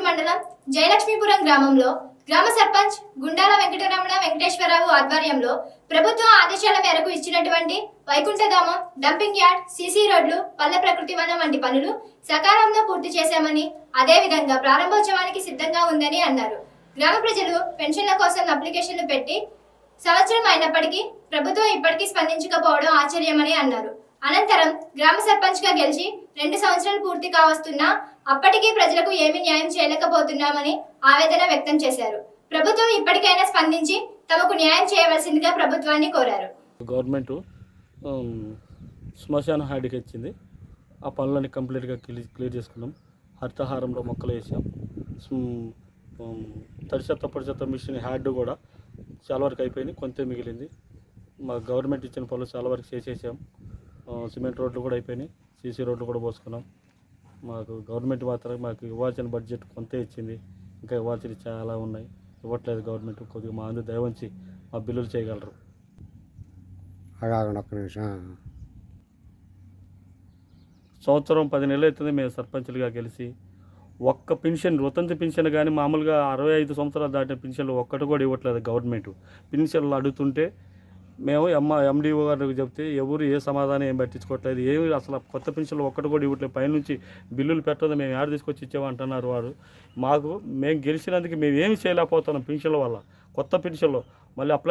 మండలం జయలక్ష్మీపురం గ్రామంలో గ్రామ సర్పంచ్ గుండాల వెంకటరమణ వెంకటేశ్వరరావు ఆధ్వర్యంలో ప్రభుత్వ ఆదేశాల మేరకు ఇచ్చినటువంటి వైకుంఠధామం డంపింగ్ యార్డ్ సీసీ రోడ్లు పల్లె ప్రకృతి వనం వంటి పనులు సకాలంలో పూర్తి చేశామని అదేవిధంగా ప్రారంభోత్సవానికి సిద్ధంగా ఉందని అన్నారు. గ్రామ ప్రజలు పెన్షన్ల కోసం అప్లికేషన్లు పెట్టి సంవత్సరం అయినప్పటికీ ప్రభుత్వం ఇప్పటికీ స్పందించకపోవడం ఆశ్చర్యమని అన్నారు. అనంతరం గ్రామ సర్పంచ్గా గెలిచి రెండు సంవత్సరాలు పూర్తి కావస్తున్నా అప్పటికీ ప్రజలకు ఏమి న్యాయం చేయలేకపోతున్నామని ఆవేదన వ్యక్తం చేశారు. ప్రభుత్వం ఇప్పటికైనా స్పందించి తమకు న్యాయం చేయవలసిందిగా ప్రభుత్వాన్ని కోరారు. గవర్నమెంట్ శ్మశాన హాడికి ఇచ్చింది ఆ పనులని కంప్లీట్గా క్లియర్ క్లియర్ చేసుకున్నాం. హరితహారంలో మొక్కలు వేసాం. తడిచెత్త ఉమ్, పొడి చెత్త మిషన్ హ్యాడ్ కూడా చాలా వరకు అయిపోయింది. కొంత మిగిలింది. మా గవర్నమెంట్ ఇచ్చిన పనులు చాలా వరకు చేసేసాం. సిమెంట్ రోడ్లు కూడా అయిపోయినాయి. సీసీ రోడ్లు కూడా పోసుకున్నాం. మాకు గవర్నమెంట్ మాత్రం మాకు ఇవ్వాల్సిన బడ్జెట్ కొంత ఇచ్చింది. ఇంకా ఇవ్వాల్సినవి చాలా ఉన్నాయి. ఇవ్వట్లేదు గవర్నమెంట్ కొద్దిగా మా అందరూ దయవంచి మా బిల్లులు చేయగలరు. ఒక్క నిమిషం. సంవత్సరం పది నెలలు అవుతుంది మేము సర్పంచులుగా గెలిచి. ఒక్క పెన్షన్ వతంతి పెన్షన్ కానీ మామూలుగా అరవై ఐదు సంవత్సరాలు దాటిన పెన్షన్లు ఒక్కటి కూడా ఇవ్వట్లేదు గవర్నమెంట్. పెన్షన్లు అడుగుతుంటే మేము ఎమ్మ ఎండిఓ గారికి చెప్తే ఎవరు ఏ సమాధానం ఏం పట్టించుకోవట్లేదు. ఏమి అసలు కొత్త పెన్షన్లు ఒక్కటి కూడా ఇవ్వట్లేదు. పైనుంచి బిల్లులు పెట్టదు మేము ఏడ తీసుకొచ్చి ఇచ్చామంటున్నారు వారు. మాకు మేము గెలిచినందుకు మేము ఏమి చేయలేకపోతున్నాం పెన్షన్ల వల్ల కొత్త పెన్షన్లు. మళ్ళీ అప్లై